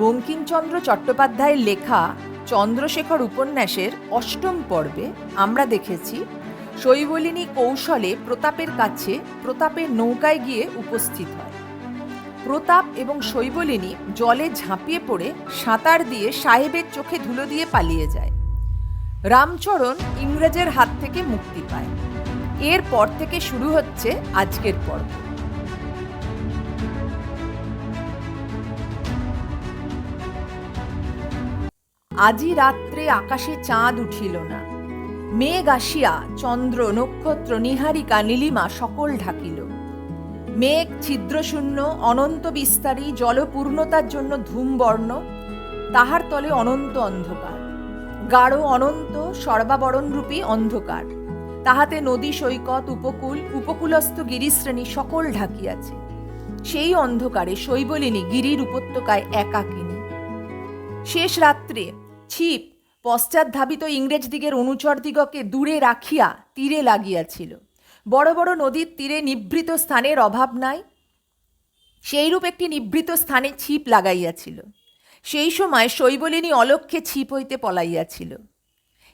বঙ্কিমচন্দ্র চট্টোপাধ্যায়ের লেখা চন্দ্রশেখর উপন্যাসের অষ্টম পর্বে আমরা দেখেছি শৈবলিনী কৌশলে প্রতাপের কাছে প্রতাপের নৌকায় গিয়ে উপস্থিত হয়। প্রতাপ এবং শৈবলিনী জলে ঝাঁপিয়ে পড়ে সাঁতার দিয়ে সাহেবের চোখে ধুলো দিয়ে পালিয়ে যায়। রামচরণ ইংরেজের হাত থেকে মুক্তি পায়। এরপর থেকে শুরু হচ্ছে আজকের পর্ব। আজি রাত্রে আকাশে চাঁদ উঠিল না। মেঘ আসিয়া চন্দ্র, নক্ষত্র, নিহারিকা, নীলিমা সকল ঢাকিল। মেঘ, ছিদ্রশূন্য, অনন্ত বিস্তারী, জলপূর্ণতার জন্য ধূমবর্ণ, তাহার তলে অনন্ত অন্ধকার। গাঢ় অনন্ত, সর্বাবরণরূপী অন্ধকার। তাহাতে নদী, সৈকত, উপকূল, উপকূলস্থ গিরিশ্রেণী সকল ঢাকিয়াছে। সেই অন্ধকারে শৈবলিনী গিরির উপত্যকায় একাকিনী। শেষ রাত্রে ছিপ পশ্চাৎধাবিত ইংরেজ দিগের অনুচর দিগকে দূরে রাখিয়া তীরে লাগিয়াছিল। বড় বড় নদীর তীরে নিভৃত স্থানের অভাব নাই। সেইরূপ একটি নিভৃত স্থানে ছিপ লাগাইয়াছিল। সেই সময় শৈবলিনী অলক্ষ্যে ছিপ হইতে পলাইয়াছিল।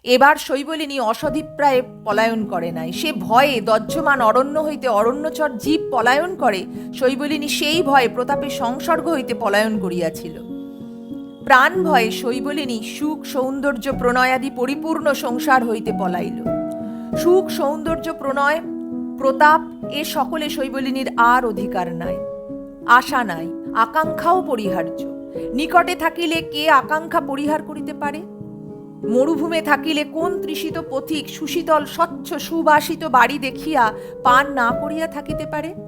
এবার শৈবলিনী অসধিপ্রায়ে পলায়ন করে নাই। সে ভয়ে দজ্জমান অরণ্য হইতে অরণ্যচর জীব পলায়ন করে। শৈবলিনী সেই ভয়ে প্রতাপের সংসর্গ হইতে পলায়ন করিয়াছিল। প্রাণ ভয়ে শৈবলিনী সুখ সৌন্দর্য প্রণয়াদি পরিপূর্ণ সংসার হইতে পলাইল। সুখ সৌন্দর্য প্রণয়, প্রতাপ, এ সকলে শৈবলিনীর আর অধিকার নাই। আশা নাই, আকাঙ্ক্ষাও পরিহার্য। নিকটে থাকিলে কে আকাঙ্ক্ষা পরিহার করিতে পারে? মরুভূমে থাকিলে কোন তৃষিত পথিক সুশীতল স্বচ্ছ সুবাসিত বাড়ি দেখিয়া পান না করিয়া থাকিতে পারে?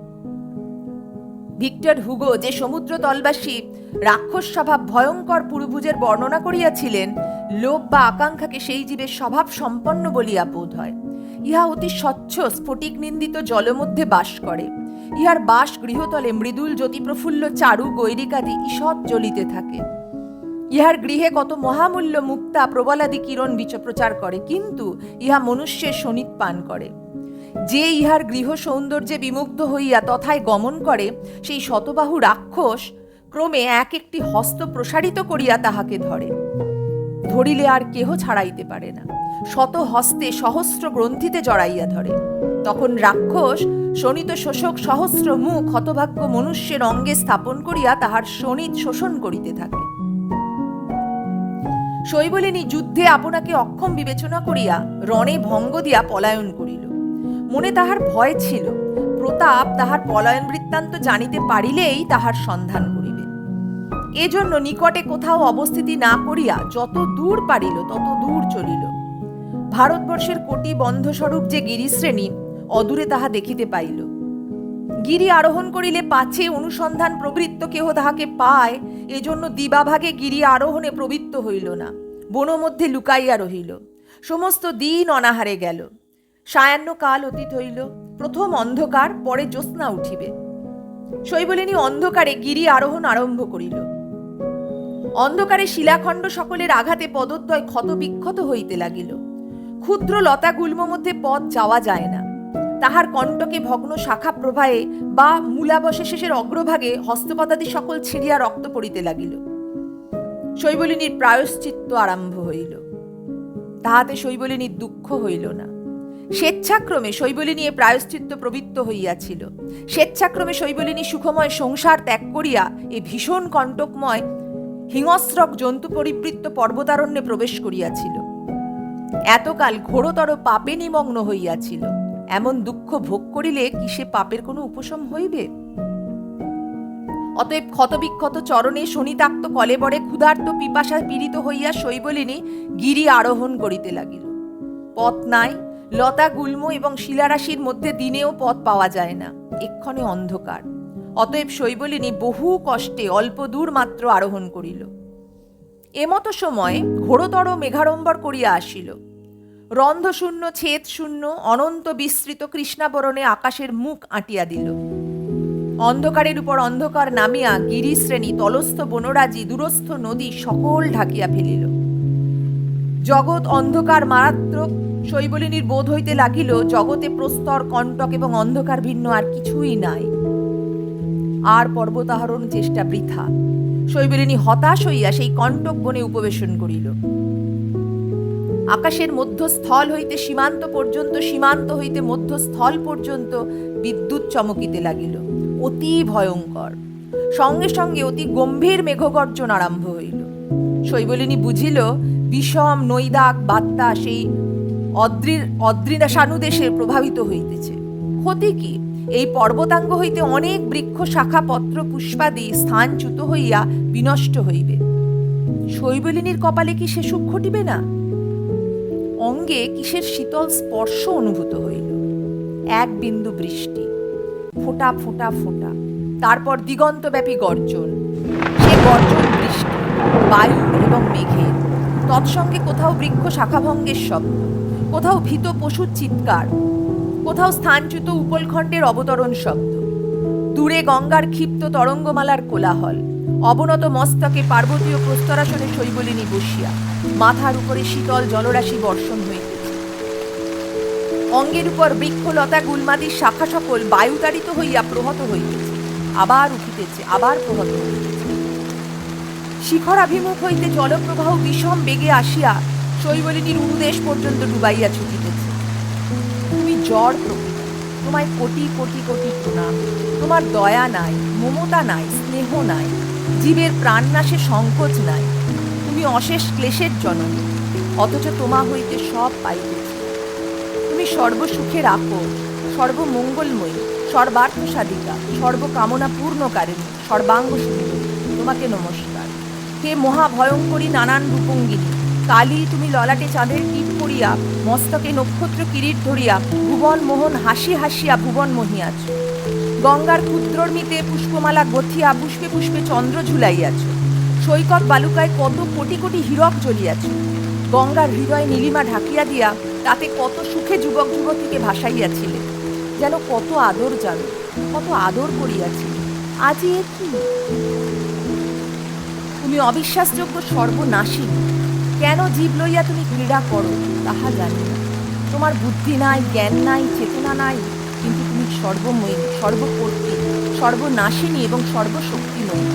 ভিক্টর হুগো যে সমুদ্র তলবাসী রাক্ষস স্বভাব ভয়ঙ্কর পুরুভুজের বর্ণনা করিয়াছিলেন, লোভ বা আকাঙ্ক্ষাকে সেই জীবের স্বভাব সম্পন্ন বলিয়া বোধ হয়। ইহা অতি স্বচ্ছ, স্ফটিক নিন্দিত জলমধ্যে বাস করে। ইহার বাস গৃহতলে মৃদুল জ্যোতিপ্রফুল্ল চারু গৈরিকাদি ঈষৎ জ্বলিতে থাকে। ইহার গৃহে কত মহামূল্য মুক্তা প্রবলাদি কিরণ বিচ প্রচার করে, কিন্তু ইহা মনুষ্যের শনিত পান করে। যে ইহার গৃহ সৌন্দর্যে বিমুগ্ধ হইয়া তথায় গমন করে, সেই শতবাহু রাক্ষস ক্রমে এক একটি হস্ত প্রসারিত করিয়া তাহাকে ধরে। ধরিলে আর কেহ ছাড়াইতে পারে না। শত হস্তে সহস্র গ্রন্থিতে জড়াইয়া ধরে। তখন রাক্ষস, শোণিত শোষক সহস্র মুখ হতভাগ্য মনুষ্যের অঙ্গে স্থাপন করিয়া তাহার শোণিত শোষণ করিতে থাকে। শৈবলিনী যুদ্ধে আপনাকে অক্ষম বিবেচনা করিয়া রণে ভঙ্গ দিয়া পলায়ন করিল। মনে তাহার ভয় ছিল। প্রতাপ তাহার পলায়ন বৃত্তান্ত জানিতে পারিলেই তাহার সন্ধান করিবে। এজন্য নিকটে কোথাও অবস্থিতি না করিয়া যত দূর পারিল, তত দূর চলিল। ভারতবর্ষের কোটি বন্ধস্বরূপ যে গিরিশ্রেণী, অদূরে তাহা দেখিতে পাইল। গিরি আরোহণ করিলে পাছে অনুসন্ধান প্রবৃত্ত কেহ তাহাকে পায়, এজন্য দিবাভাগে গিরি আরোহণে প্রবৃত্ত হইল না বন মধ্যে লুকাইয়া রহিল। সমস্ত দিন অনাহারে গেল। সায়াহ্ন কাল অতীত হইল, প্রথম অন্ধকার, পরে জ্যোৎস্না উঠিবে। শৈবলিনী অন্ধকারে গিরি আরোহণ আরম্ভ করিল। অন্ধকারে শিলাখণ্ড সকলের আঘাতে পদদ্বয় ক্ষতবিক্ষত হইতে লাগিল। ক্ষুদ্র লতা গুল্ম মধ্যে পথ যাওয়া যায় না। তাহার কণ্টকে ভগ্ন শাখা প্রবাহে বা মূলাবশেষের অগ্রভাগে হস্তপদাদি সকল ছিঁড়িয়া রক্ত পড়িতে লাগিল। শৈবলিনীর প্রায়শ্চিত্ত আরম্ভ হইল। তাহাতে শৈবলিনীর দুঃখ হইল না। স্বেচ্ছাক্রমে শৈবলিনী এ প্রায়শ্চিত্ত প্রবৃত্ত হইয়াছিল। স্বেচ্ছাক্রমে শৈবলিনী সুখময় সংসার ত্যাগ করিয়া এ ভীষণ কণ্টকময়, হিংস্রক জন্তু পরিবৃত্ত পর্বতারণ্যে প্রবেশ করিয়াছিল। এতকাল ঘোরতর পাপে নিমগ্ন হইয়াছিল। এমন দুঃখ ভোগ করিলে কি সে পাপের কোনো উপশম হইবে? অতএব ক্ষতবিক্ষত চরণে শনিতাক্ত কলেবরে ক্ষুধার্ত পিপাসা পীড়িত হইয়া শৈবলিনী গিরি আরোহণ করিতে লাগিল। পথ নাই লতা গুল্ম এবং শিলারাশির মধ্যে দিনেও পথ পাওয়া যায় না। এক্ষণে অন্ধকার। অতএব শৈবলিনী বহু কষ্টে অল্প দূর মাত্র আরোহণ করিল। এমতো সময় ঘোরতর মেঘাড়ম্বর করিয়া আসিল। রন্ধশূন্য ছেদ শূন্য অনন্ত বিস্তৃত কৃষ্ণাবরণে আকাশের মুখ আঁটিয়া দিল। অন্ধকারের উপর অন্ধকার নামিয়া গিরিশ্রেণী, তলস্থ বনরাজি, দূরস্থ নদী সকল ঢাকিয়া ফেলিল। জগৎ অন্ধকার মারাত্মক শৈবলিনীর বোধ হইতে লাগিল, জগতে প্রস্তর, কণ্টক এবং অন্ধকার ভিন্ন আর কিছুই নাই। আর পর্বতারোহণ চেষ্টা বৃথা। শৈবলিনী হতাশ হইয়া সেই কণ্টক বনে উপবেশন করিল। আকাশের মধ্যস্থল হইতে সীমান্ত পর্যন্ত, সীমান্ত হইতে মধ্যস্থল পর্যন্ত বিদ্যুৎ চমকিতে লাগিল। অতি ভয়ঙ্কর। সঙ্গে সঙ্গে অতি গম্ভীর মেঘগর্জন আরম্ভ হইল। শৈবলিনী বুঝিল, বিষম নৈদাক বাত্তা সেই অদ্রির অদ্রিনা সানুদেশে প্রভাবিত হইতেছে। ক্ষতি কি? এই পর্বতাঙ্গ হইতে অনেক বৃক্ষ, শাখা, পত্র, পুষ্পাদি স্থানচ্যুত হইয়া বিনষ্ট হইবে। শৈবলিনীর কপালে কি সে সুখ ঘটিবে না? অঙ্গে কিসের শীতল স্পর্শ অনুভূত হইল? এক বিন্দু বৃষ্টি। ফোঁটা ফোঁটা ফোঁটা। তারপর দিগন্তব্যাপী গর্জন। সে গর্জন বৃষ্টি, বায়ু এবং মেঘের। তৎসঙ্গে কোথাও বৃক্ষ শাখাভঙ্গের শব্দ। কোথাও ভীত পশুর চিৎকার, কোথাও স্থানচ্যুত উপলখণ্ডের অবতরণ শব্দ। দূরে গঙ্গার ক্ষিপ্ত তরঙ্গমালার কোলাহল, অবনত মস্তকে পার্বতীয় প্রস্তরাসনে শৈবলিনী বসিয়া, মাথার উপরে শীতল জলরাশি বর্ষণ হইতেছে অঙ্গের উপর বৃক্ষলতা গুলমাদির শাখা সকল বায়ুতাড়িত হইয়া প্রহত হইতেছে, আবার উঠিতেছে, আবার প্রহত হইতেছে। শিখরাভিমুখ হইতে জলপ্রবাহ বিষম বেগে আসিয়া শৈবলিনীর উদেশ পর্যন্ত ডুবাইয়া ছুটিতেছে। তুমি জ্বর প্রকৃতি, তোমায় কোটি কোটি কোটি প্রণাম। তোমার দয়া নাই, মমতা নাই, স্নেহ নাই, জীবের প্রাণনাশে সংকোচ নাই। তুমি অশেষ ক্লেশের জননী, অথচ তোমা হইতে সব পাইতেছি। তুমি সর্বসুখের আপর সর্বমঙ্গলময়ী সর্বার্থ সাধিকা সর্বকামনা পূর্ণকারিণী সর্বাঙ্গ সুন্দরী তোমাকে নমস্কার। হে মহাভয়ঙ্করী নানান রূপঙ্গিনী কালী তুমি ললাটে চাঁদের টিপ করিয়া মস্তকে নক্ষত্র কিরিট ধরিয়া, ভুবন মোহন হাসি হাসিয়া ভুবন মহিয়াছ। গঙ্গার ক্ষুদ্রর্মিতে পুষ্পমালা গথিয়া, পুষ্পে পুষ্পে চন্দ্র ঝুলাইয়াছ। সৈকত বালুকায় কত কোটি কোটি হীরক জ্বলিয়াছ। গঙ্গার হৃদয় নীলিমা ঢাকিয়া দিয়া, তাতে কত সুখে যুবক যুবতীকে ভাসাইয়াছিলে। যেন কত আদর জানো, কত আদর করিয়াছিলে। আজি এ কি? তুমি অবিশ্বাসযোগ্য সর্বনাশী কেন জীব লইয়া তুমি ক্রীড়া করো? তাহা জানি তোমার বুদ্ধি নাই, জ্ঞান নাই, চেতনা নাই, কিন্তু তুমি সর্বময়ী, সর্বকর্তী, সর্বনাশিনী এবং সর্বশক্তিময়ী।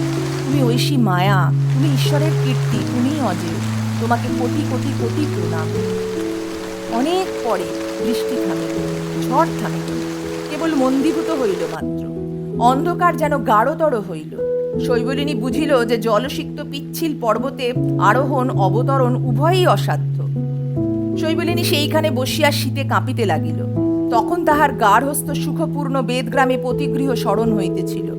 তুমি ঐশী মায়া, তুমি ঈশ্বরের কীর্তি তুমি অজেয়। তোমাকে কোটি কোটি কোটি প্রণাম। অনেক পরে বৃষ্টি থামিল ঝড় থামিল কেবল মন্দীভূত হইল মাত্র। অন্ধকার যেন গাঢ়তর হইল। শৈবলিনী বুঝিল যে জলসিক্ত পিচ্ছিল পর্বতে আরোহণ, অবতরণ উভয়ই অসাধ্য। শৈবলিনী সেইখানে বসিয়া শীতে কাঁপিতে লাগিল। তখন তাহার গার্হস্থ সুখপূর্ণ বেদগ্রামে পতিগৃহ স্মরণ হইতেছিল।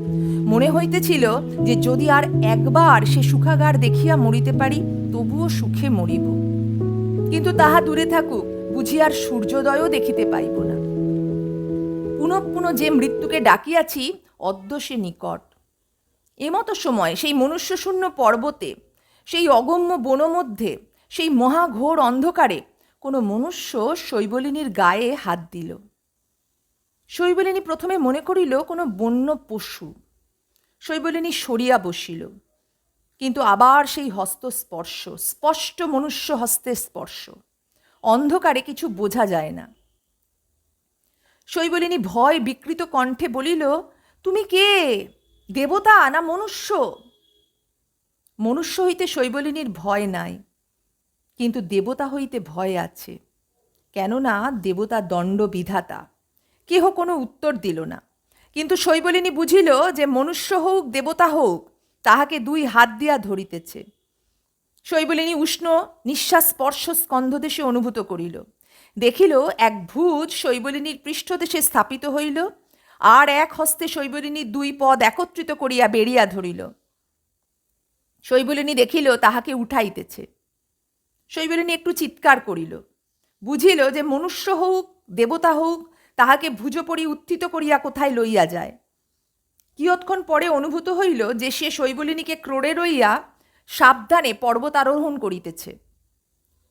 মনে হইতেছিল যে যদি আর একবার সে সুখাগার দেখিয়া মরিতে পারি, তবুও সুখে মরিব। কিন্তু তাহা দূরে থাকুক, বুঝি আর সূর্যোদয়ও দেখিতে পাইব না। পুনঃ পুনঃ যে মৃত্যুকে ডাকিয়াছি, অদ্য সে নিকট। এমতো সময় সেই মনুষ্যশূন্য পর্বতে, সেই অগম্য বনমধ্যে, সেই মহাঘোর অন্ধকারে কোনো মনুষ্য শৈবলিনীর গায়ে হাত দিল। শৈবলিনী প্রথমে মনে করিল কোনো বন্য পশু। শৈবলিনী সরিয়া বসিল। কিন্তু আবার সেই হস্ত স্পর্শ স্পষ্ট মনুষ্য হস্তের স্পর্শ। অন্ধকারে কিছু বোঝা যায় না। শৈবলিনী ভয় বিকৃত কণ্ঠে বলিল, তুমি কে? দেবতা না মনুষ্য? মনুষ্য হইতে শৈবলিনীর ভয় নাই, কিন্তু দেবতা হইতে ভয় আছে। কেননা দেবতা দণ্ড বিধাতা কেহ কোনো উত্তর দিল না। কিন্তু শৈবলিনী বুঝিল যে মনুষ্য হোক, দেবতা হোক, তাহাকে দুই হাত দিয়া ধরিতেছে। শৈবলিনী উষ্ণ, নিঃশ্বাস স্পর্শ স্কন্ধদেশে অনুভূত করিল। দেখিল এক ভুজ শৈবলিনীর পৃষ্ঠদেশে স্থাপিত হইল আর এক হস্তে শৈবলিনীর দুই পদ একত্রিত করিয়া বেরিয়া ধরিল। শৈবলিনী দেখিল, তাহাকে উঠাইতেছে। শৈবলিনী একটু চিৎকার করিল। বুঝিল যে মনুষ্য হোক, দেবতা হোক, তাহাকে ভুজপরি উত্থিত করিয়া কোথায় লইয়া যায়। কিয়ৎক্ষণ পরে অনুভূত হইল যে সে শৈবলিনীকে ক্রোড়ে রইয়া সাবধানে পর্বতারোহণ করিতেছে।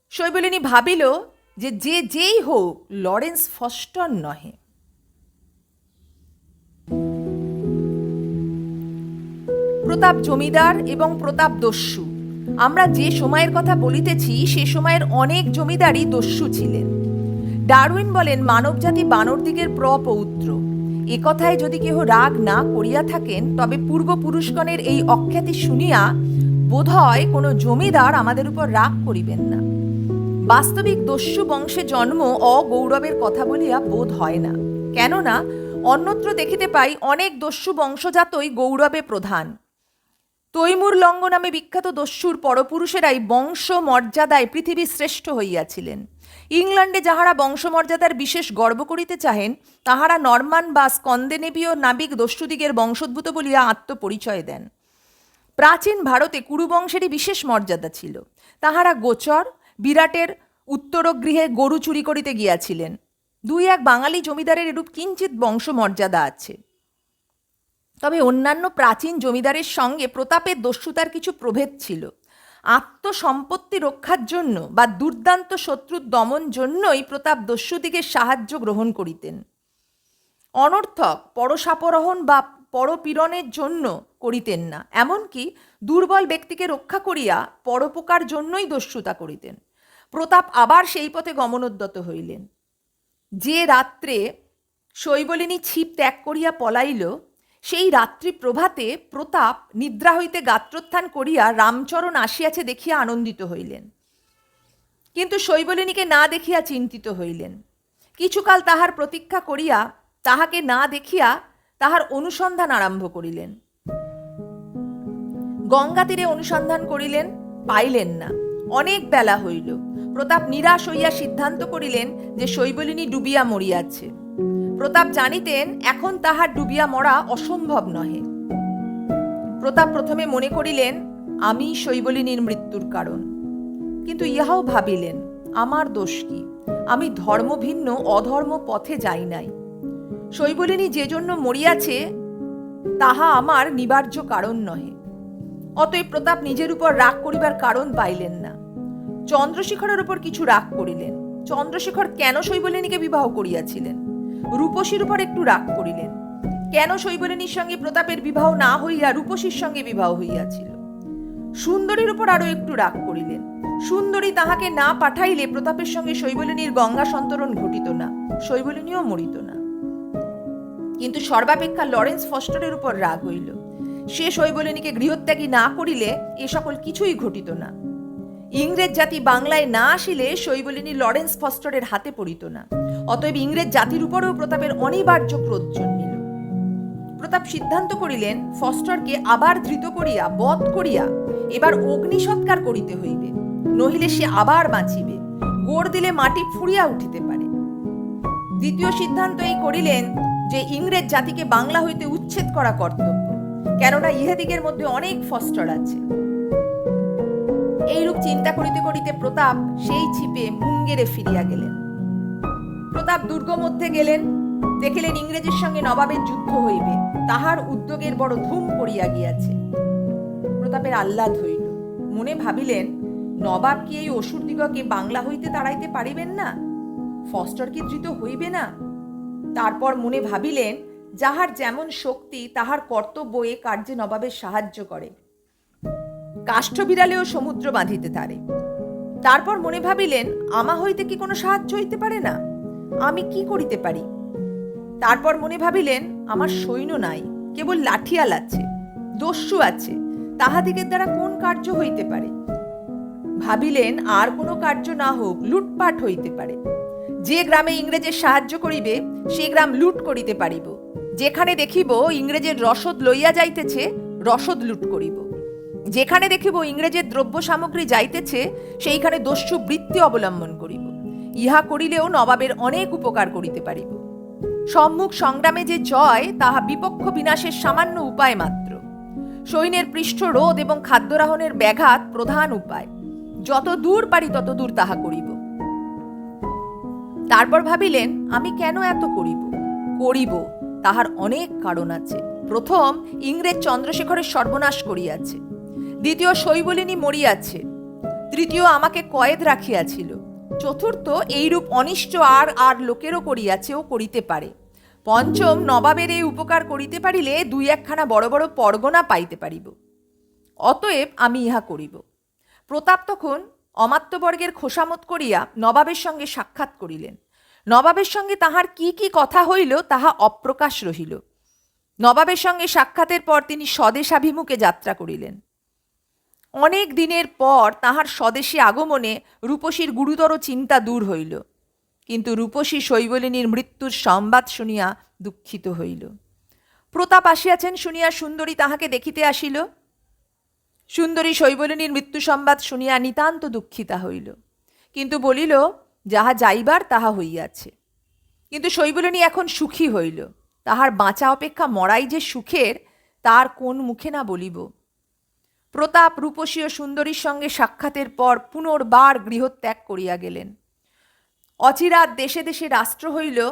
শৈবলিনী ভাবিল যে যে যেই হোক, লরেন্স ফস্টন নহে। প্রতাপ জমিদার এবং প্রতাপ দস্যু। আমরা যে সময়ের কথা বলিতেছি, সে সময়ের অনেক জমিদারই দস্যু ছিলেন। ডারউইন বলেন, মানবজাতি বানর দিগের প্রপৌত্র একথায় যদি কেহ রাগ না করিয়া থাকেন, তবে পূর্বপুরুষগণের এই অখ্যাতি শুনিয়া বোধ হয় কোনো জমিদার আমাদের উপর রাগ করিবেন না। বাস্তবিক দস্যু বংশে জন্ম অগৌরবের কথা বলিয়া বোধ হয় না। কেননা, অন্যত্র দেখিতে পাই, অনেক দস্যু বংশজাতই গৌরবে প্রধান। তৈমুর লঙ্গ নামে বিখ্যাত দস্যুর পরপুরুষেরাই বংশ মর্যাদায় পৃথিবীর শ্রেষ্ঠ হইয়াছিলেন। ইংল্যান্ডে যাহারা বংশমর্যাদার বিশেষ গর্ব করিতে চাহেন, তাহারা নরমান বা স্কন্দেনেবীয় নাবিক দস্যুদিগের বংশোদ্ভূত বলিয়া আত্মপরিচয় দেন। প্রাচীন ভারতে কুরুবংশেরই বিশেষ মর্যাদা ছিল। তাহারা গোচর, বিরাটের উত্তরগৃহে গরু চুরি করিতে গিয়াছিলেন। দুই এক বাঙালি জমিদারের এরূপ কিঞ্চিত বংশমর্যাদা আছে। তবে অন্যান্য প্রাচীন জমিদারের সঙ্গে প্রতাপের দস্যুতার কিছু প্রভেদ ছিল। আত্মসম্পত্তি রক্ষার জন্য বা দুর্দান্ত শত্রুর দমন জন্যই প্রতাপ দস্যুদিকে সাহায্য গ্রহণ করিতেন। অনর্থক পরসাপরহণ বা পরপীড়নের জন্য করিতেন না, এমনকি দুর্বল ব্যক্তিকে রক্ষা করিয়া পরোপকার জন্যই দস্যুতা করিতেন। প্রতাপ আবার সেই পথে গমনোদ্যত হইলেন। যে রাত্রে শৈবলিনী ছিপ ত্যাগ করিয়া পলাইল সেই রাত্রি প্রভাতে প্রতাপ নিদ্রা হইতে গাত্রোত্থান করিয়া রামচরণ আসিয়াছে দেখিয়া আনন্দিত হইলেন। কিন্তু শৈবলিনীকে না দেখিয়া চিন্তিত হইলেন। কিছুকাল তাহার প্রতীক্ষা করিয়া তাহাকে না দেখিয়া তাহার অনুসন্ধান আরম্ভ করিলেন। গঙ্গা তীরে অনুসন্ধান করিলেন, পাইলেন না। অনেক বেলা হইল। প্রতাপ নিরাশ হইয়া সিদ্ধান্ত করিলেন যে শৈবলিনী ডুবিয়া মরিয়াছে। প্রতাপ জানিতেন, এখন তাহার ডুবিয়া মরা অসম্ভব নহে। প্রতাপ প্রথমে মনে করিলেন, আমি শৈবলিনীর মৃত্যুর কারণ। কিন্তু ইহাও ভাবিলেন, আমার দোষ কি? আমি ধর্মভিন্ন, অধর্ম পথে যাই নাই। শৈবলিনী যে জন্য মরিয়াছে, তাহা আমার নিবার্য কারণ নহে। অতএব প্রতাপ নিজের উপর রাগ করিবার কারণ পাইলেন না। চন্দ্রশেখরের উপর কিছু রাগ করিলেন। চন্দ্রশেখর কেন শৈবলিনীকে বিবাহ করিয়াছিলেন? রূপসীর উপর একটু রাগ করিলেন। কেন শৈবলিনীর সঙ্গে প্রতাপের বিবাহ না হইয়া রূপসীর সঙ্গে বিবাহ হইয়াছিল? সুন্দরীর উপর আরও একটু রাগ করিলেন। সুন্দরী তাহাকে না পাঠাইলে প্রতাপের সঙ্গে শৈবলিনীর গঙ্গা সন্তরণ ঘটিত না, শৈবলিনীও মরিত না। কিন্তু সর্বাপেক্ষা লরেন্স ফস্টারের উপর রাগ হইল। সে শৈবলিনীকে গৃহত্যাগী না করিলে এ সকল কিছুই ঘটিত না। ইংরেজ জাতি বাংলায় না আসিলে শৈবলিনী লরেন্স ফস্টারের হাতে পড়িত না। অতএব ইংরেজ জাতির উপরেও প্রতাপের অনিবার্য ক্রোধ জন্মিল। প্রতাপ সিদ্ধান্ত করিলেন, ফস্টারকে আবার ধৃত করিয়া, বধ করিয়া এবার অগ্নি সৎকার করিতে হইবে, নহিলে সে আবার বাঁচিবে, গোড় দিলে মাটি ফুরিয়া উঠিতে পারে। দ্বিতীয় সিদ্ধান্ত এই করিলেন যে ইংরেজ জাতিকে বাংলা হইতে উচ্ছেদ করা কর্তব্য, কেননা ইহাদিগের মধ্যে অনেক ফস্টার আছে। এইরূপ চিন্তা করিতে করিতে প্রতাপ সেই ছিপে মুঙ্গেরে ফিরিয়া গেলেন। প্রতাপ দুর্গ মধ্যে গেলেন, দেখিলেন ইংরেজের সঙ্গে নবাবের যুদ্ধ হইবে, তাহার উদ্যোগের বড় ধুম পড়িয়া গিয়াছে। প্রতাপের আহ্লাদ হইল। মনে ভাবিলেন, নবাব কি এই অসুর দিগকে বাংলা হইতে তাড়াইতে পারিবেন না? ফস্টার কি ধৃত হইবে না? তারপর মনে ভাবিলেন, যাহার যেমন শক্তি, তাহার কর্তব্য এ কার্যে নবাবের সাহায্য করে। কাষ্ঠ বিড়ালেও সমুদ্র বাঁধিতে তারে। তারপর মনে ভাবিলেন, আমা হইতে কি কোনো সাহায্য হইতে পারে না? আমি কি করিতে পারি? তারপর মনে ভাবিলেন, আমার সৈন্য নাই, কেবল লাঠিয়াল আছে, দস্যু আছে, তাহাদিগের দ্বারা কোন কার্য হইতে পারে? ভাবিলেন, আর কোনো কার্য না হোক, লুটপাট হইতে পারে। যে গ্রামে ইংরেজের সাহায্য করিবে, সে গ্রাম লুট করিতে পারিব। যেখানে দেখিব, ইংরেজের রসদ লইয়া যাইতেছে, রসদ লুট করিব। যেখানে দেখিব, ইংরেজের দ্রব্য সামগ্রী যাইতেছে, সেইখানে দস্যু বৃত্তি অবলম্বন করিব। ইহা করিলেও নবাবের অনেক উপকার করিতে পারিব। সম্মুখ সংগ্রামে যে জয়, তাহা বিপক্ষ বিনাশের সামান্য উপায় মাত্র। সৈন্যের পৃষ্ঠ রোধ এবং খাদ্যরাহনের ব্যাঘাত প্রধান উপায়। যত দূর পারি তত দূর তাহা করিব। তারপর ভাবিলেন, আমি কেন এত করিব? করিব, তাহার অনেক কারণ আছে। প্রথম, ইংরেজ চন্দ্রশেখরের সর্বনাশ করিয়াছে। দ্বিতীয়, শৈবলিনী মরিয়াছে। তৃতীয়, আমাকে কয়েদ রাখিয়াছিল। চতুর্থ এইরূপ অনিষ্ট আর আর লোকেরও করিয়াছে ও করিতে পারে। পঞ্চম, নবাবের এই উপকার করিতে পারিলে দুই একখানা বড় বড় পরগনা পাইতে পারিব। অতএব আমি ইহা করিব। প্রতাপ তখন অমাত্যবর্গের খোসামত করিয়া নবাবের সঙ্গে সাক্ষাৎ করিলেন। নবাবের সঙ্গে তাহার কি কি কথা হইল তাহা অপ্রকাশ রহিল। নবাবের সঙ্গে সাক্ষাতের পর তিনি স্বদেশাভিমুখে যাত্রা করিলেন। অনেক দিনের পর তাহার স্বদেশী আগমনে রূপসীর গুরুতর চিন্তা দূর হইল। কিন্তু রূপসী শৈবলিনীর মৃত্যুর সংবাদ শুনিয়া দুঃখিত হইল। প্রতাপ আসিয়াছেন শুনিয়া সুন্দরী তাহাকে দেখিতে আসিল। সুন্দরী শৈবলিনীর মৃত্যু সংবাদ শুনিয়া নিতান্ত দুঃখিতা হইল। কিন্তু বলিল, যাহা যাইবার, তাহা হইয়াছে। কিন্তু শৈবলিনী এখন সুখী হইল। তাহার বাঁচা অপেক্ষা মরাই যে সুখের, তার কোন মুখে না বলিব। প্রতাপ রূপসী ও সুন্দরীর সঙ্গে সাক্ষাতের পর পুনর্বার গৃহত্যাগ করিয়া গেলেন। অচিরাত দেশে দেশে রাষ্ট্র হইল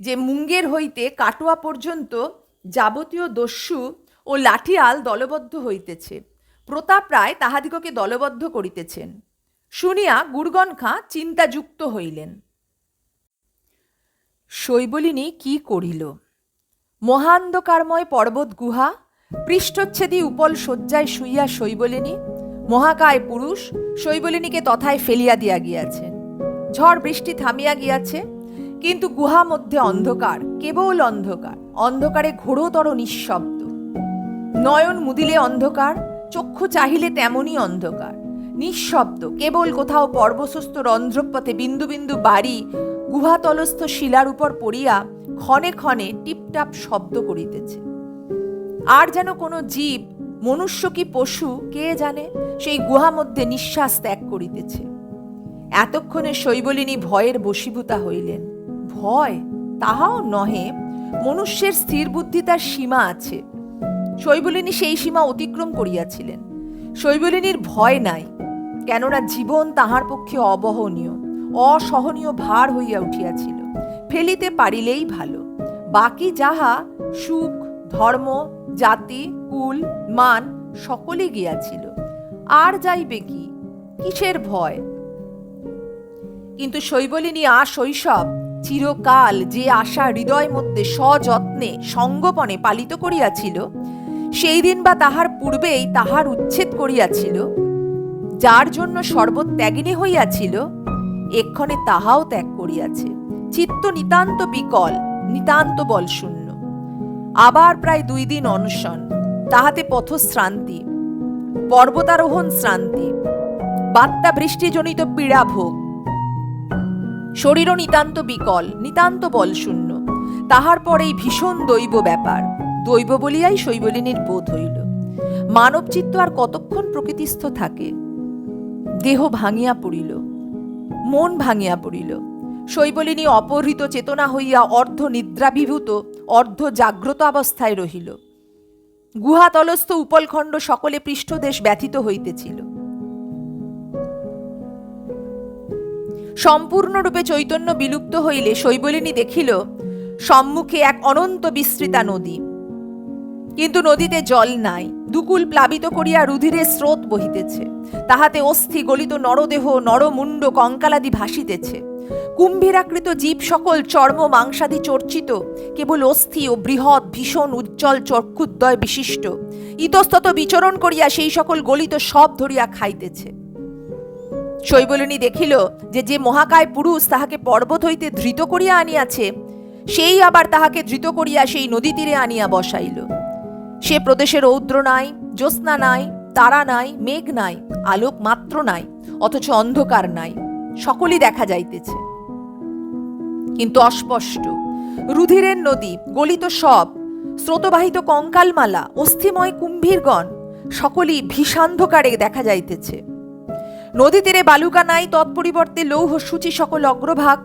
যে মুঙ্গের হইতে কাটোয়া পর্যন্ত যাবতীয় দস্যু ও লাঠিয়াল দলবদ্ধ হইতেছে। প্রতাপ রায় তাহাদিগকে দলবদ্ধ করিতেছেন। শুনিয়া গুরগন খাঁ চিন্তাযুক্ত হইলেন। শৈবলিনী কি করিল? মহান্ধকারময় পর্বত গুহা পৃষ্ঠচ্ছেদী উপল শয্যায় শুইয়া শৈবলিনী, মহাকায় পুরুষ শৈবলিনীকে তথায় ফেলিয়া দিয়া গিয়াছেন ঝড় বৃষ্টি থামিয়া গিয়াছে, কিন্তু গুহা মধ্যে অন্ধকার, কেবল অন্ধকার, অন্ধকারে ঘোরতর নিঃশব্দ। নয়ন মুদিলে অন্ধকার, চক্ষু চাহিলে তেমনই অন্ধকার। নিঃশব্দ, কেবল কোথাও পর্বশস্ত রন্ধ্রপথে বিন্দু বিন্দু বাড়ি, গুহাতলস্থ শিলার উপর পড়িয়া ক্ষণে ক্ষণে টিপটাপ শব্দ করিতেছে। আর যেন কোনো জীব, মনুষ্য কি পশু, কে জানে, সেই গুহা মধ্যে নিঃশ্বাস ত্যাগ করিতেছে। এতক্ষণে শৈবলিনী ভয়ের বশীভূতা হইলেন। ভয়? তাহাও নহে, মনুষ্যের স্থির বুদ্ধি তার সীমা আছে। শৈবলিনী সেই সীমা অতিক্রম করিয়াছিলেন। শৈবলিনীর ভয় নাই, কেননা জীবন তাহার পক্ষে অবহনীয়, অসহনীয় ভার হইয়া উঠিয়াছিল। ফেলিতে পারিলেই ভালো, বাকি যাহা সুখ ধর্ম, জাতি, কুল, মান সকলে গিয়াছিল। আর যাইবে কি? কিসের ভয়? কিন্তু শৈবলিনী আ শৈশব চিরকাল যে আশা হৃদয় মধ্যে সযত্নে সঙ্গপনে পালিত করিয়াছিল, সেই দিন বা তাহার পূর্বেই তাহার উচ্ছেদ করিয়াছিল, যার জন্য সর্বত্যাগিনী হইয়াছিল, এক্ষণে তাহাও ত্যাগ করিয়াছে। চিত্ত নিতান্ত বিকল, নিতান্ত বলশূন্য। আবার প্রায় দুই দিন অনশন। তাহাতে পথশ্রান্তি, পর্বতারোহণ শ্রান্তি, বাত্তা বৃষ্টিজনিত পীড়া ভোগ। শরীরও নিতান্ত বিকল, নিতান্ত বলশূন্য। তাহার পরেই ভীষণ দৈব ব্যাপার। দৈব বলিয়াই শৈবলিনীর বোধ হইল। মানবচিত্ত আর কতক্ষণ প্রকৃতিস্থ থাকে? দেহ ভাঙিয়া পড়িল, মন ভাঙিয়া পড়িল। শৈবলিনী অপহৃত চেতনা হইয়া অর্ধ নিদ্রাভিভূত অর্ধ জাগ্রত অবস্থায় রহিল। গুহাতলস্থ উপলখণ্ড সকলে পৃষ্ঠদেশ ব্যথিত হইতেছিল। সম্পূর্ণরূপে চৈতন্য বিলুপ্ত হইলে শৈবলিনী দেখিল, সম্মুখে এক অনন্ত বিস্তৃতা নদী। কিন্তু নদীতে জল নাই, দুকুল প্লাবিত করিয়া রুধিরের স্রোত বহিতেছে। তাহাতে অস্থি গলিত নরদেহ নরমুণ্ড কঙ্কালাদি ভাসিতেছে। কুম্ভীরাকৃত জীব সকল চর্ম মাংসাদি চর্চিত, কেবল অস্থি ও বৃহৎ ভীষণ উজ্জ্বল চক্ষুদ্বয় বিশিষ্ট। ইতস্তত বিচরণ করিয়া সেই সকল গলিত সব ধরিয়া খাইতেছে। শৈবলিনী দেখিল যে যে মহাকায় পুরুষ তাহাকে পর্বত হইতে ধৃত করিয়া আনিয়াছে, সেই আবার তাহাকে ধৃত করিয়া সেই নদী তীরে আনিয়া বসাইল। সে প্রদেশের রৌদ্র নাই, জ্যোৎস্না নাই, তারা নাই, মেঘ নাই, আলোক মাত্র নাই, অথচ অন্ধকার নাই। সকলই দেখা যাইতেছে। কিন্তু অস্পষ্ট। রুধিরের নদী, গলিত সব, স্রোতবাহিত কঙ্কালমালা, অস্থিময় কুম্ভীরগণ, সকলই ভীষান্ধকারে দেখা যাইতেছে। নদী তীরে বালুকা নাই, তৎপরিবর্তে লৌহ সূচি সকল অগ্রভাগ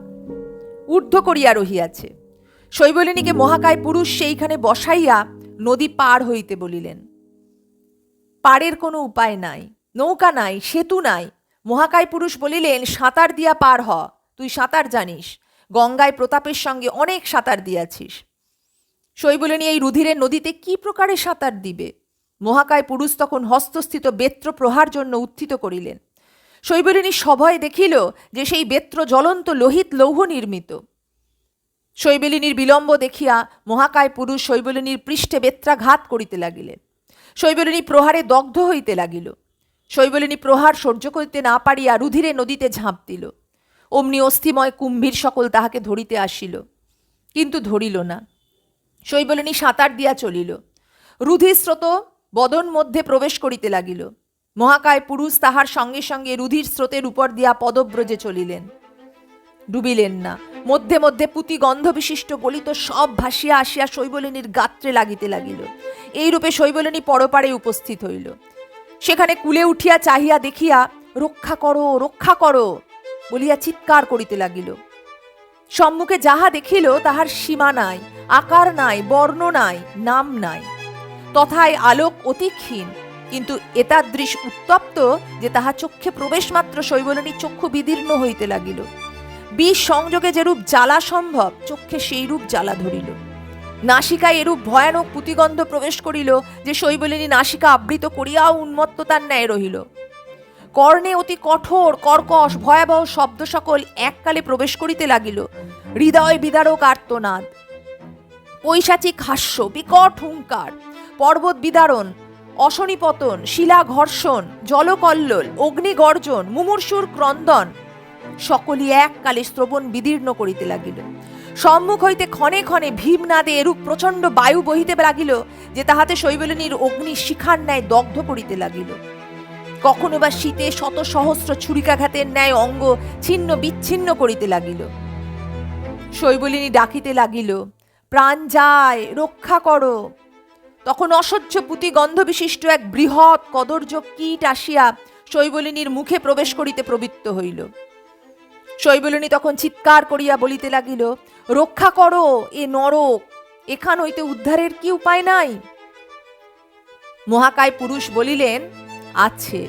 ঊর্ধ্ব করিয়া রহিয়াছে। শৈবলিনীকে মহাকায় পুরুষ সেইখানে বসাইয়া নদী পার হইতে বলিলেন, পারের কোনো উপায় নাই, নৌকা নাই, সেতু নাই মহাকায় পুরুষ বলিলেন, সাঁতার দিয়া পার হ, তুই সাঁতার জানিস। গঙ্গায় প্রতাপের সঙ্গে অনেক সাঁতার দিয়াছিস। শৈবলিনী এই রুধিরের নদীতে কি প্রকারে সাঁতার দিবে? মহাকায় পুরুষ তখন হস্তস্থিত বেত্র প্রহার জন্য উত্থিত করিলেন। শৈবলিনী সভয় দেখিল যে সেই বেত্র জ্বলন্ত লোহিত লৌহ নির্মিত। শৈবলিনীর বিলম্ব দেখিয়া মহাকায় পুরুষ শৈবলিনীর পৃষ্ঠে বেত্রাঘাত করিতে লাগিলেন। শৈবলিনী প্রহারে দগ্ধ হইতে লাগিল। শৈবলিনী প্রহার সহ্য করিতে না পারিয়া রুধিরে নদীতে ঝাঁপ দিল। অমনি অস্থিময় কুম্ভীর সকল তাহাকে ধরিতে আসিল, কিন্তু ধরিল না। শৈবলিনী সাঁতার দিয়া চলিল। রুধিস্রোত বদন মধ্যে প্রবেশ করিতে লাগিল। মহাকায় পুরুষ তাহার সঙ্গে সঙ্গে রুধির স্রোতের উপর দিয়া পদব্রজে চলিলেন। ডুবিলেন না। মধ্যে মধ্যে পুঁতি গন্ধ বিশিষ্ট গলিত সব ভাসিয়া আসিয়া শৈবলিনীর গাত্রে লাগিতে লাগিল। এইরূপে শৈবলিনী পরপারে উপস্থিত হইল। সেখানে কুলে উঠিয়া চাহিয়া দেখিয়া, রক্ষা করো রক্ষা করো! বলিয়া চিৎকার করিতে লাগিল। সম্মুখে যাহা দেখিল, তাহার সীমা নাই, আকার নাই, বর্ণ নাই, নাম নাই। তথায় আলোক অতি ক্ষীণ, কিন্তু এতাদৃশ উত্তপ্ত যে তাহা চক্ষে প্রবেশ মাত্র শৈবলিনী চক্ষু বিদীর্ণ হইতে লাগিল। বিষ সংযোগে যেরূপ জ্বালা সম্ভব, চক্ষে সেইরূপ জ্বালা ধরিল। নাসিকায় এরূপ ভয়ানক পুতিগন্ধ প্রবেশ করিল যে শৈবলিনী নাসিকা আবৃত করিয়াও উন্মত্ততার ন্যায় রহিল। কর্ণে অতি কঠোর, কর্কশ, ভয়াবহ শব্দ সকল এককালে প্রবেশ করিতে লাগিল। হৃদয় বিদারক আর্তনাদ। পৈশাচিক হাস্য, বিকট হুঙ্কার পর্বত বিদারণ, অশনিপতন শিলা ঘর্ষণ জলকল্লোল, অগ্নিগর্জন, মুমূর্ষুর ক্রন্দন সকলই এককালে শ্রবণ বিদীর্ণ করিতে লাগিল। সম্মুখ হইতে ক্ষণে ক্ষণে ভীমনাদে এরূপ প্রচণ্ড বায়ু বহিতে লাগিল যে তাহাতে শৈবলিনীর অগ্নি শিখার ন্যায় দগ্ধ করিতে লাগিল। কখনো বা শীতে শত সহস্র ছুরিকাঘাতের ন্যায় অঙ্গ ছিন্ন বিচ্ছিন্ন করিতে লাগিল। শৈবলিনী ডাকিতে লাগিল, প্রাণ যায়, রক্ষা করো। তখন অসহ্য পুঁতি গন্ধবিশিষ্ট এক বৃহৎ কদর্য কীট আসিয়া শৈবলিনীর মুখে প্রবেশ করিতে প্রবৃত্ত হইল। শৈবলিনী তখন চিৎকার করিয়া বলিতে লাগিল রক্ষা করো, এ নরক। এখান হইতে উদ্ধারের কি উপায় নাই? মহাকায় পুরুষ বলিলেন, আছে।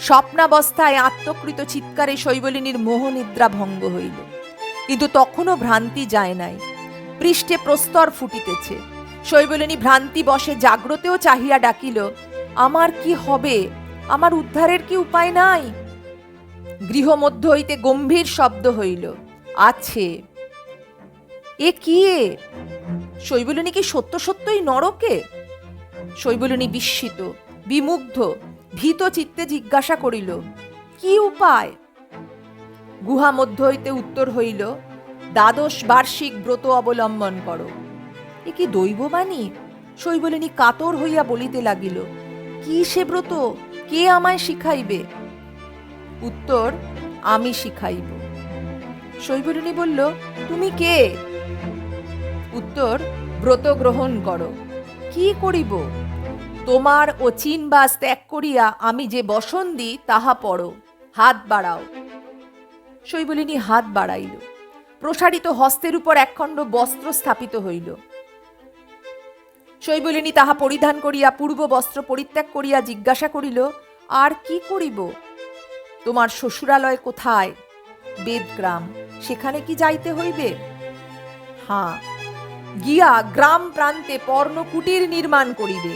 স্বপ্নাবস্থায় আত্মকৃত চিৎকারে শৈবলিনীর মোহনিদ্রা ভঙ্গ হইল। কিন্তু তখনও ভ্রান্তি যায় নাই। পৃষ্ঠে প্রস্তর ফুটিতেছে। শৈবলিনী ভ্রান্তি বসে জাগ্রতেও চাহিয়া ডাকিল, আমার কি হবে? আমার উদ্ধারের কি উপায় নাই? গৃহমধ্য হইতে গম্ভীর শব্দ হইল, আছে। এ কি এ? শৈবলিনী কি সত্য সত্যই নরকে? শৈবলিনী বিস্মিত, বিমুগ্ধ, ভীত চিত্তে জিজ্ঞাসা করিল, কি উপায়? গুহা মধ্য হইতে উত্তর হইল, দ্বাদশ বার্ষিক ব্রত অবলম্বন করো। এ কি দৈববাণী? শৈবলিনী কাতর হইয়া বলিতে লাগিল, কি সে ব্রত? কে আমায় শিখাইবে? উত্তর, আমি শিখাইব। শৈবলিনী বলল, তুমি কে? উত্তর, ব্রত গ্রহণ করো। কি করিব? তোমার ও চিনবাস ত্যাগ করিয়া আমি যে বসন দিই, তাহা পড়ো। হাত বাড়াও। শৈবলিনী হাত বাড়াইল। প্রসারিত হস্তের উপর একখণ্ড বস্ত্র স্থাপিত হইল। শৈবলিনী তাহা পরিধান করিয়া পূর্ব বস্ত্র পরিত্যাগ করিয়া জিজ্ঞাসা করিল, আর কি করিব? তোমার শ্বশুরালয় কোথায়? বেদগ্রাম। সেখানে কি যাইতে হইবে? হাঁ গিয়া গ্রাম প্রান্তে পর্ণ কুটির নির্মাণ করিবে।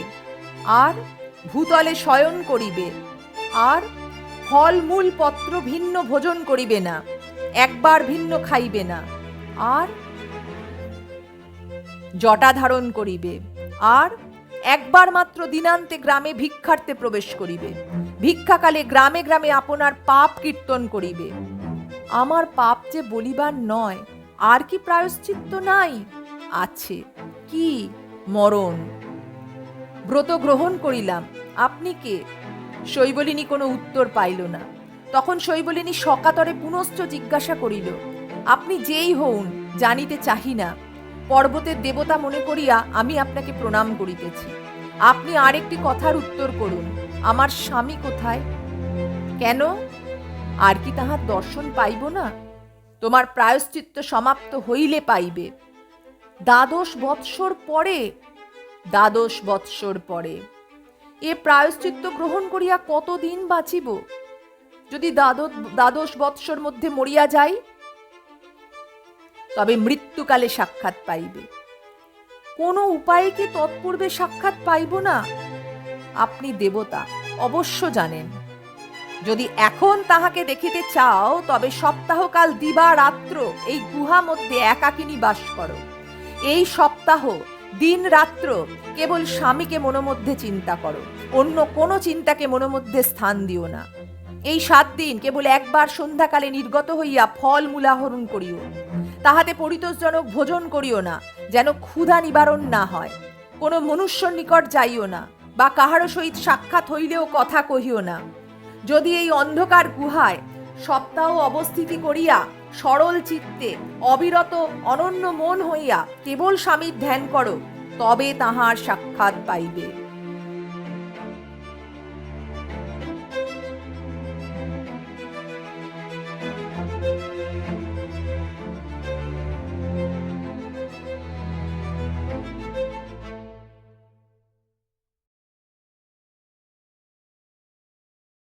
আর ভূতলে শয়ন করিবে। আর ফলমূল পত্র ভিন্ন ভোজন করিবে না, একবার ভিন্ন খাইবে না। আর জটা ধারণ করিবে। আর একবার মাত্র দিনান্তে গ্রামে ভিক্ষার্থে প্রবেশ করিবে। ভিক্ষাকালে গ্রামে গ্রামে আপনার পাপ কীর্তন করিবে। আমার পাপ যে বলিবার নয়, আর কি প্রায়শ্চিত্ত নাই? আছে। কি মরণ? ব্রত গ্রহণ করিলাম। আপনি কে? শৈবলিনী কোনো উত্তর পাইল না। তখন শৈবলিনী সকাতরে পুনশ্চ জিজ্ঞাসা করিল, আপনি যেই হউন, জানিতে চাহি না। পর্বতের দেবতা মনে করিয়া আমি আপনাকে প্রণাম করিতেছি। আপনি আরেকটি কথার উত্তর করুন, আমার স্বামী কোথায়? কেন? আর কি তাহার দর্শন পাইব না? তোমার প্রায়শ্চিত্ত সমাপ্ত হইলে পাইবে। দ্বাদশ বৎসর পরে, দ্বাদশ বৎসর পরে। এ প্রায়শ্চিত্ত গ্রহণ করিয়া কতদিন বাঁচিব? যদি দ্বাদশ বৎসর মধ্যে মরিয়া যাই, তবে মৃত্যুকালে সাক্ষাৎ পাইবে। কোনো উপায়ে কি তৎপূর্বে সাক্ষাৎ পাইব না? আপনি দেবতা, অবশ্য জানেন। যদি এখন তাহাকে দেখিতে চাও, তবে সপ্তাহকাল দিবা রাত্র এই গুহা মধ্যে একাকিনী বাস করো। এই সপ্তাহ, দিন রাত্র কেবল স্বামীকে মনোমধ্যে চিন্তা করো, অন্য কোনো চিন্তাকে মনোমধ্যে স্থান দিও না। এই সাত দিন কেবল একবার সন্ধ্যাকালে নির্গত হইয়া ফল মূলাহরণ করিও। তাহাতে পরিতোষজনক ভোজন করিও না, যেন ক্ষুধা নিবারণ না হয়। কোনো মনুষ্যর নিকট যাইও না, বা কাহারও সহিত সাক্ষাৎ হইলেও কথা কহিও না। যদি এই অন্ধকার গুহায় সপ্তাহ অবস্থিতি করিয়া সরল চিত্তে অবিরত অনন্য মন হইয়া কেবল স্বামীর ধ্যান করো তবে তাহার সাক্ষাৎ পাইবে।